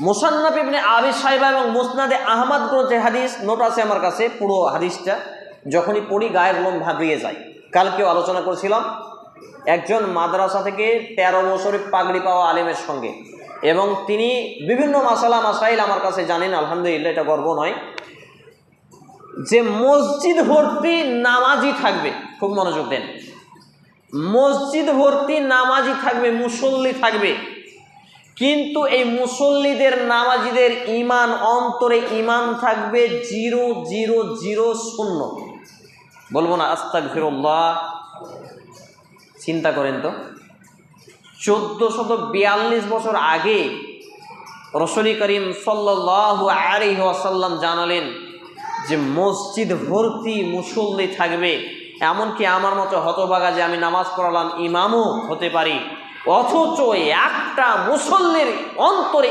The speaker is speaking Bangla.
মুসান্নাফ ইবনে আবি সাহেবা এবং মুসনাদে আহমদ গ্রন্থে হাদিস নোট আছে আমার কাছে, পুরো হাদিসটা। যখনই পড়ি, গায়ের লোম ভাবিয়ে যায়। কালকেও আলোচনা করেছিলাম, একজন মাদ্রাসা থেকে তেরো বছরে পাগড়ি পাওয়া আলেমের সঙ্গে। এবং তিনি বিভিন্ন মাসালা, মাসাইল আমার কাছে জানেন, আলহামদুলিল্লাহ, এটা গর্ব নয়। যে মসজিদ ভর্তি নামাজি থাকবে, খুব মনোযোগ দেন। মসজিদ ভর্তি নামাজি থাকবে, মুসল্লি থাকবে। কিন্তু এই মুসল্লিদের, নামাজিদের ইমান অন্তরে ইমান থাকবে জিরো জিরো জিরো, শূন্য। বলব না আস্তাক ফিরল্লাহ চিন্তা করেন তো। চোদ্দ শত বিয়াল্লিশ বছর আগে রসলি করিম সাল্লাহ আলী ওয়াসাল্লাম জানালেন যে মসজিদ ভর্তি মুসল্লি থাকবে। এমনকি আমার মতো হতবাগা যে আমি নামাজ পড়ালাম, ইমামও হতে পারি। অথচ একটা মুসল্লির অন্তরে